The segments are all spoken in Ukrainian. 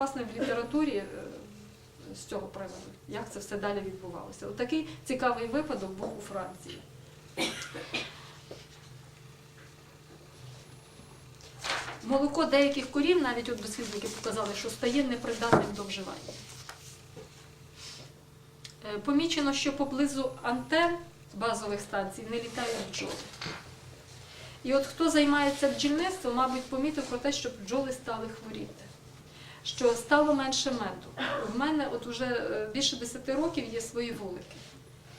Власне, в літературі е, з цього приводу, як це все далі відбувалося. От цікавий випадок був у Франції. Молоко деяких корів, навіть от дослідники показали, що стає непридатним до вживання. Е, Помічено, що поблизу антен базових станцій не літають бджоли. І от хто займається бджільництвом, мабуть, помітив про те, що бджоли стали хворіти що стало менше меду. В мене от уже е, більше 10 років є свої вулики.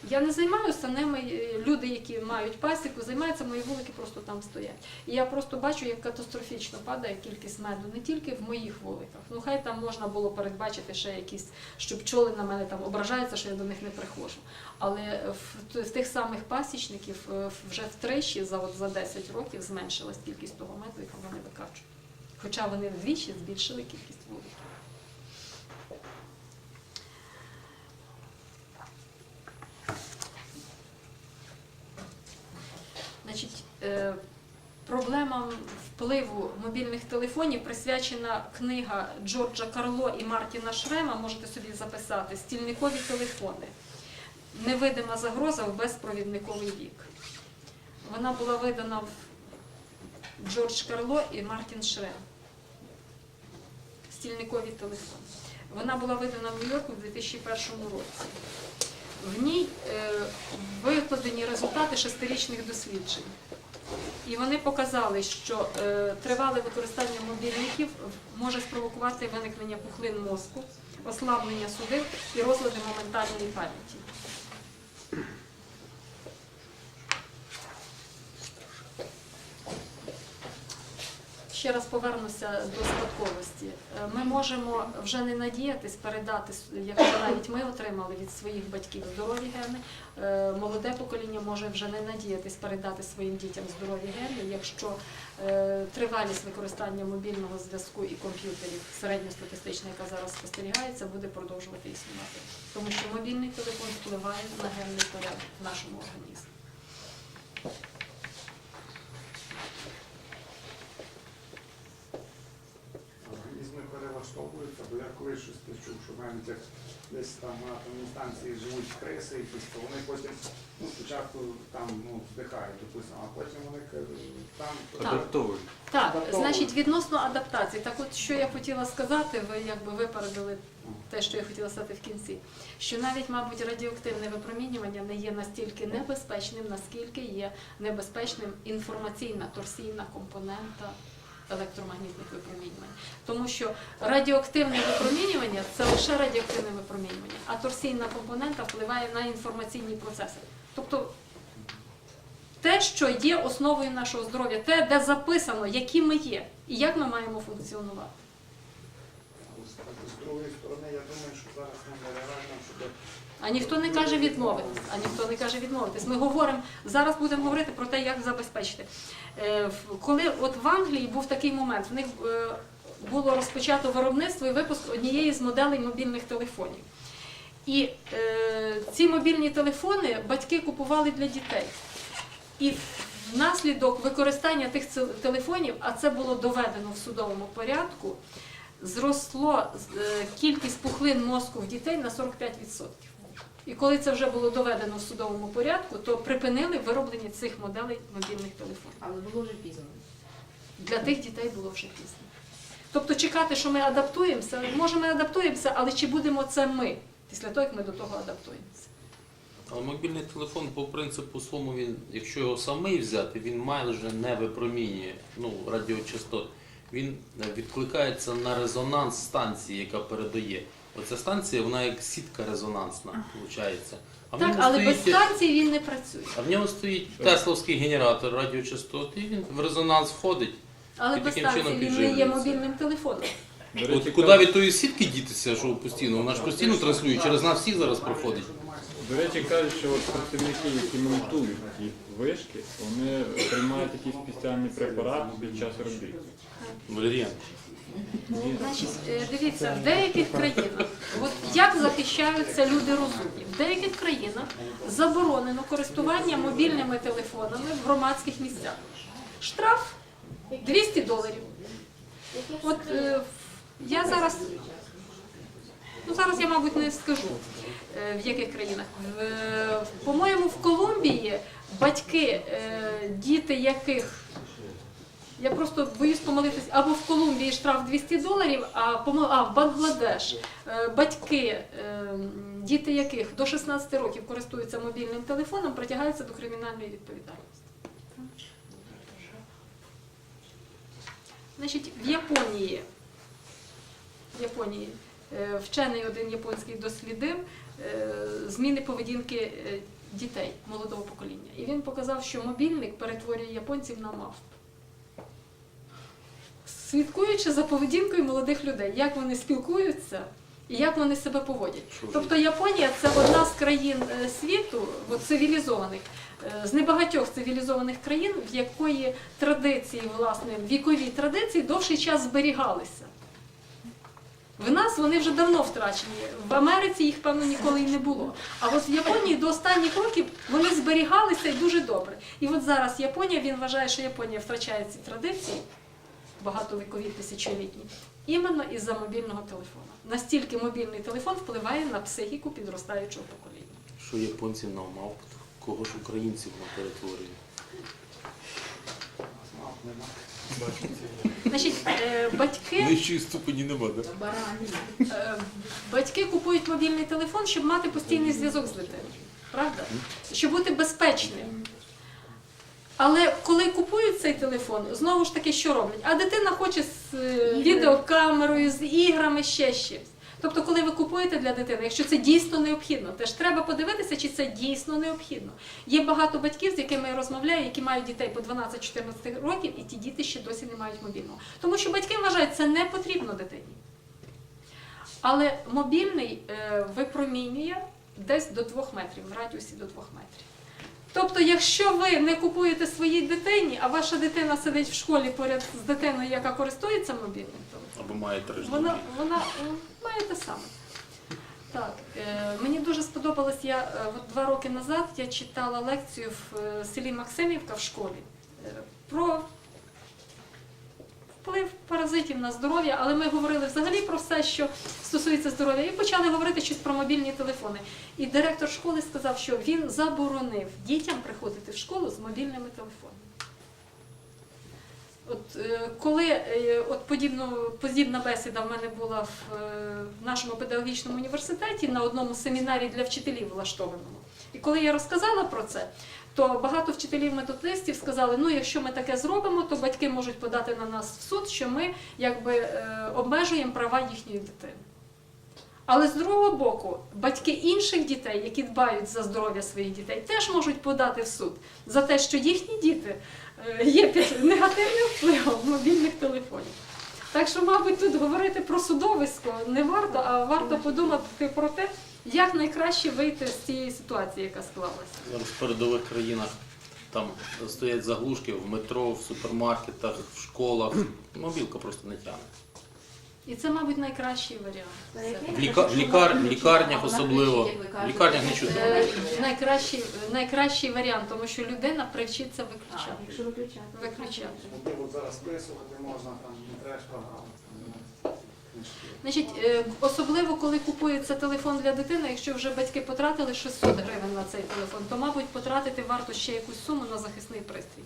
Я не займаюся ними, е, люди, які мають пасіку, займаються, мої вулики просто там стоять. І я просто бачу, як катастрофічно падає кількість меду, не тільки в моїх вуликах. Ну хай там можна було передбачити ще якісь, що пчоли на мене там ображаються, що я до них не приходжу. Але в, тих самих пасічників е, вже втричі за, от, за 10 років зменшилась кількість того меду, який вони викачують. Хоча вони вдвічі збільшили кількість вуликів. Значить, е, проблемам впливу мобільних телефонів присвячена книга Джорджа Карло і Мартіна Шрема. Можете собі записати стільникові телефони. Невидима загроза в безпровідниковий вік. Вона була видана в Джордж Карло і Мартін Шрем. Стільникові телефони. Вона була видана в Нью-Йорку в 2001 році. В ній е, викладені результати шестирічних досліджень. І вони показали, що е, тривале використання мобільників може спровокувати виникнення пухлин мозку, ослаблення судин і розлади моментальної пам'яті. Ще раз повернуся до спадковості. Е, Ми можемо вже не надіятись передати, якщо навіть ми отримали від своїх батьків здорові гени, е, молоде покоління може вже не надіятись передати своїм дітям здорові гени, якщо е, тривалість використання мобільного зв'язку і комп'ютерів середньостатистична, яка зараз спостерігається, буде продовжувати існувати. Тому що мобільний телефон впливає на генний порядок в нашому організмі. Перелаштовуються, бо я колись щось не чув, що навіть як десь там на атомній станції живуть криси якісь, то вони потім ну, спочатку там ну, здихають, допустимо, а потім вони е, там Адаптовують. Так, значить, відносно адаптації. Так от, що я хотіла сказати, ви якби випередили те, що я хотіла сказати в кінці, що навіть, мабуть, радіоактивне випромінювання не є настільки небезпечним, наскільки є небезпечним інформаційна торсійна компонента електромагнітних випромінювань. Тому що радіоактивне випромінювання це лише радіоактивне випромінювання, а торсійна компонента впливає на інформаційні процеси. Тобто те, що є основою нашого здоров'я, те, де записано, які ми є і як ми маємо функціонувати. з другої сторони, я думаю, що зараз щоб А ніхто не каже відмовитись. А ніхто не каже відмовитись. Ми говоримо зараз будемо говорити про те, як забезпечити. Е, Коли от в Англії був такий момент, в них е, було розпочато виробництво і випуск однієї з моделей мобільних телефонів. І е, ці мобільні телефони батьки купували для дітей. І внаслідок використання тих телефонів, а це було доведено в судовому порядку, зросло кількість пухлин мозку в дітей на 45%. І коли це вже було доведено в судовому порядку, то припинили вироблення цих моделей мобільних телефонів. Але було вже пізно. Для тих дітей було вже пізно. Тобто чекати, що ми адаптуємося, може ми адаптуємося, але чи будемо це ми після того, як ми до того адаптуємося? Але мобільний телефон по принципу своєму, він, якщо його самий взяти, він майже не випромінює ну, радіочастот. Він е, відкликається на резонанс станції, яка передає. Оця станція, вона як сітка резонансна, виходить. А в Так, ньому але без стоїть- станції він не працює. А в ньому стоїть тесловський генератор радіочастот, і він в резонанс входить. Але І без таким чином він не є підживлюється. мобільним телефоном. До От куди від тої сітки дітися, що постійно? Вона ж постійно транслює, через нас всіх зараз проходить. До речі, кажуть, що от працівники, які монтують вишки, вони приймають якийсь спеціальний препарат під час робіт. Валеріан. Значить, е, дивіться, в деяких країнах, от як захищаються люди розумні, в деяких країнах заборонено користування мобільними телефонами в громадських місцях. Штраф 200 доларів. От е, Я зараз, ну зараз я, мабуть, не скажу, е, в яких країнах. В, е, По-моєму, в Колумбії батьки, е, діти яких? Я просто боюсь помилитись, або в Колумбії штраф 200 доларів, а, а в Бангладеш. Е, батьки, е, діти яких до 16 років користуються мобільним телефоном, притягаються до кримінальної відповідальності. Значить, в Японії, в Японії вчений один японський дослідив е, зміни поведінки е, дітей молодого покоління. І він показав, що мобільник перетворює японців на мавп. Слідкуючи за поведінкою молодих людей, як вони спілкуються і як вони себе поводять. Тобто Японія це одна з країн е, світу, цивілізованих, е, з небагатьох цивілізованих країн, в якої традиції, власне, вікові традиції довший час зберігалися. В нас вони вже давно втрачені. В Америці їх, певно, ніколи і не було. А от в Японії до останніх років вони зберігалися і дуже добре. І от зараз Японія, він вважає, що Японія втрачає ці традиції, багатовікові, тисячолітні, іменно із-за мобільного телефону. Настільки мобільний телефон впливає на психіку підростаючого покоління. Що японців навмав, кого ж українців на перетворює. Значить, е, батьки. Нижчої ступені нема, да? Е, Батьки купують мобільний телефон, щоб мати постійний зв'язок з дитиною. Правда? Щоб бути безпечним. Але коли купують цей телефон, знову ж таки, що роблять? А дитина хоче з е, відеокамерою, з іграми, ще щось. Тобто, коли ви купуєте для дитини, якщо це дійсно необхідно, теж треба подивитися, чи це дійсно необхідно. Є багато батьків, з якими я розмовляю, які мають дітей по 12-14 років, і ті діти ще досі не мають мобільного. Тому що батьки вважають, це не потрібно дитині. Але мобільний е, випромінює десь до 2 метрів, в радіусі до 2 метрів. Тобто, якщо ви не купуєте своїй дитині, а ваша дитина сидить в школі поряд з дитиною, яка користується мобільним телефоном, Або має три ж вона, вона має те саме. Так, е, мені дуже сподобалось, я е, от два роки назад я читала лекцію в е, селі Максимівка в школі е, про вплив паразитів на здоров'я, але ми говорили взагалі про все, що стосується здоров'я, і почали говорити щось про мобільні телефони. І директор школи сказав, що він заборонив дітям приходити в школу з мобільними телефонами. От е, коли е, от подібну, подібна бесіда в мене була в, е, в нашому педагогічному університеті на одному семінарі для вчителів влаштованому. І коли я розказала про це, то багато вчителів-методистів сказали: ну, якщо ми таке зробимо, то батьки можуть подати на нас в суд, що ми якби обмежуємо права їхньої дитини. Але з другого боку, батьки інших дітей, які дбають за здоров'я своїх дітей, теж можуть подати в суд за те, що їхні діти е, є під негативним впливом мобільних телефонів. Так що, мабуть, тут говорити про судовисько не варто, а варто подумати про те, як найкраще вийти з цієї ситуації, яка склалася. В передових країнах там стоять заглушки в метро, в супермаркетах, в школах. Мобілка просто не тягне. І це, мабуть, найкращий варіант. В, ліка... в, лікар... в лікарнях особливо. В лікарнях не чути. Е, Найкращий, найкращий варіант, тому що людина привчиться виключати. Якщо виключати. Виключати. Зараз списувати можна, там не треш програми. Значить, е, особливо коли купується телефон для дитини, якщо вже батьки потратили 600 гривень на цей телефон, то, мабуть, потратити варто ще якусь суму на захисний пристрій.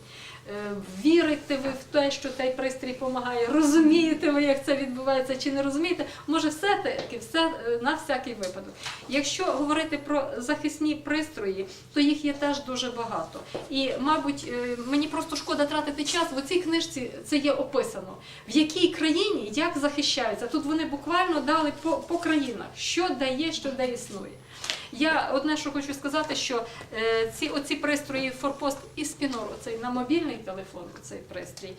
Е, Вірите ви в те, що цей пристрій допомагає, розумієте ви, як це відбувається, чи не розумієте, може все-таки все е, на всякий випадок. Якщо говорити про захисні пристрої, то їх є теж дуже багато. І, мабуть, е, мені просто шкода тратити час. В цій книжці це є описано, в якій країні як захищаються. Тут вони буквально дали по, по країнах, що дає, що де існує. Я одне, що хочу сказати, що е, ці оці пристрої Форпост і Спінор, оцей на мобільний телефон, цей пристрій,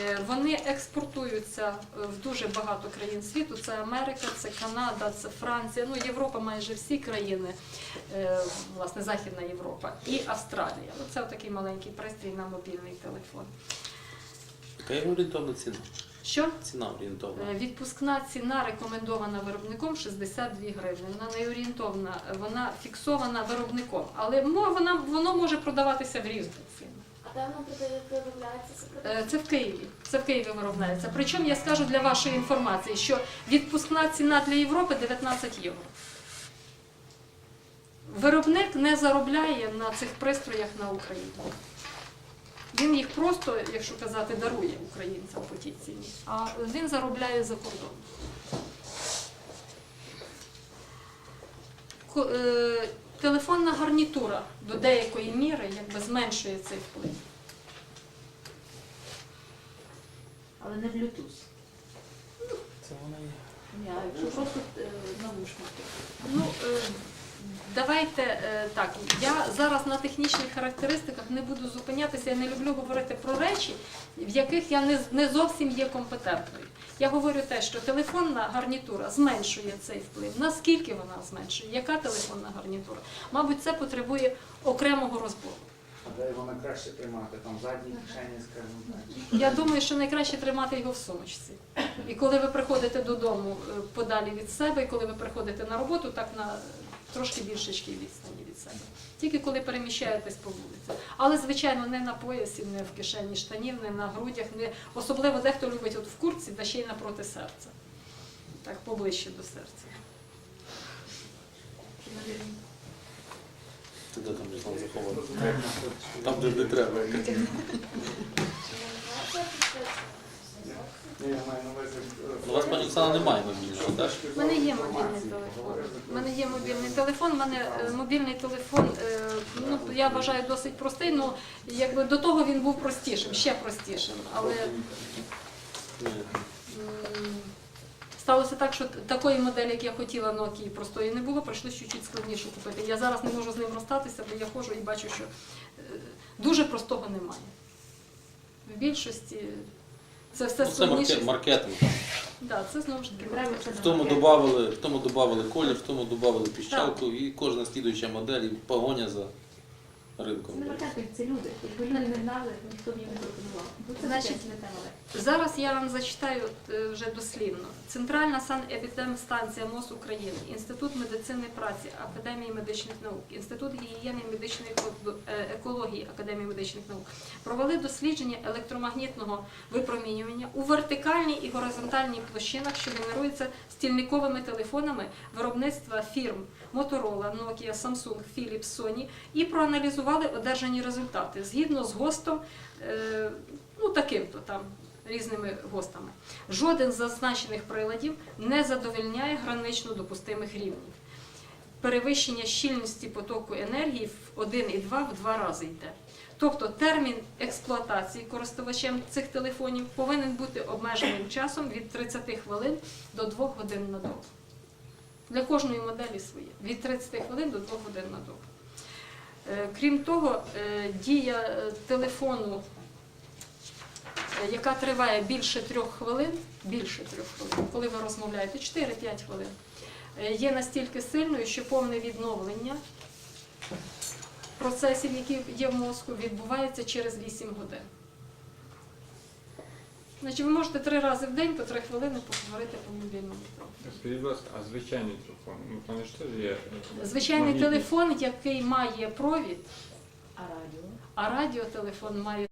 е, вони експортуються е, в дуже багато країн світу. Це Америка, це Канада, це Франція, ну Європа, майже всі країни, власне, Західна Європа і Австралія. Оце такий маленький пристрій на мобільний телефон. Яка орієнтовна ціна? Що? Ціна орієнтовна. Е, Відпускна ціна рекомендована виробником 62 гривні. Вона не орієнтовна, вона фіксована виробником, але вона, воно може продаватися в різних цінах. А де воно виробляється? Це Е. Це в Києві. Це в Києві виробляється. Причому я скажу для вашої інформації, що відпускна ціна для Європи 19 євро. Виробник не заробляє на цих пристроях на Україні. Він їх просто, якщо казати, дарує українцям по тій ціні, а він заробляє за кордоном. Ко- е, Телефонна гарнітура до деякої міри якби зменшує цей вплив. Але не Bluetooth. Це вона є. Ні, а якщо просто е, навушники. Ну, е, давайте е, так. Я зараз на технічних характеристиках не буду зупинятися. Я не люблю говорити про речі, в яких я не, не зовсім є компетентною. Я говорю те, що телефонна гарнітура зменшує цей вплив. Наскільки вона зменшує? Яка телефонна гарнітура? Мабуть, це потребує окремого розбору. А де його найкраще тримати? Там в задній кишені, скажімо так. Я думаю, що найкраще тримати його в сумочці. І коли ви приходите додому е, подалі від себе, і коли ви приходите на роботу, так на трошки більшечки відстані від себе. Тільки коли переміщаєтесь по вулиці. Але, звичайно, не на поясі, не в кишені штанів, не на грудях, не особливо дехто любить от в куртці, та ще й напроти серця. Так, поближче до серця. Ти де там? Потрібно хоч- Там, де не треба. У вас, пані Оксана, немає мобільного, так? У мене є мобільний телефон. У мене є мобільний телефон. У мене е, мобільний телефон, е, ну я вважаю досить простий. Ну якби до того він був простішим, ще простішим. Але м, сталося так, що такої моделі, як я хотіла, Nokia простої не було. Прийшлося чуть-чуть складніше купити. Я зараз не можу з ним розстатися, бо я ходжу і бачу, що е, дуже простого немає. В більшості це все Ну, це складніше. марке- маркетинг. Да, це знову ж таки. Маркетинг. В тому додавали, в тому додавали колір, в тому додавали піщалку і кожна слідуюча модель і погоня за ринком. Це не маркетинг, це люди. Якби люди не знали, ніхто б їм не пропонував. Це Значить, Значить, не тема. Зараз я вам зачитаю е, вже дослівно. Центральна санепідемстанція МОЗ України, Інститут медицини праці Академії медичних наук, Інститут гігієни і медичної е, екології Академії медичних наук провели дослідження електромагнітного випромінювання у вертикальній і горизонтальній площинах, що генеруються стільниковими телефонами виробництва фірм Motorola, Nokia, Samsung, Philips, Sony і проаналізували одержані результати згідно з ГОСТом, е, ну таким-то там різними ГОСТами. Жоден з зазначених приладів не задовольняє гранично допустимих рівнів. Перевищення щільності потоку енергії в 1,2 в два рази йде. Тобто термін експлуатації користувачем цих телефонів повинен бути обмеженим часом від 30 хвилин до 2 годин на добу. Для кожної моделі своє. Від 30 хвилин до 2 годин на добу. Е, Крім того, е, дія е, телефону, яка триває більше трьох хвилин, більше трьох хвилин, коли ви розмовляєте 4-5 хвилин, є настільки сильною, що повне відновлення процесів, які є в мозку, відбувається через 8 годин. Значить, ви можете три рази в день по три хвилини поговорити по мобільному телефону. Скажіть, будь ласка, а звичайний телефон? Ну, там ж теж є. Звичайний магнітний. телефон, який має провід, А радіо? а радіотелефон має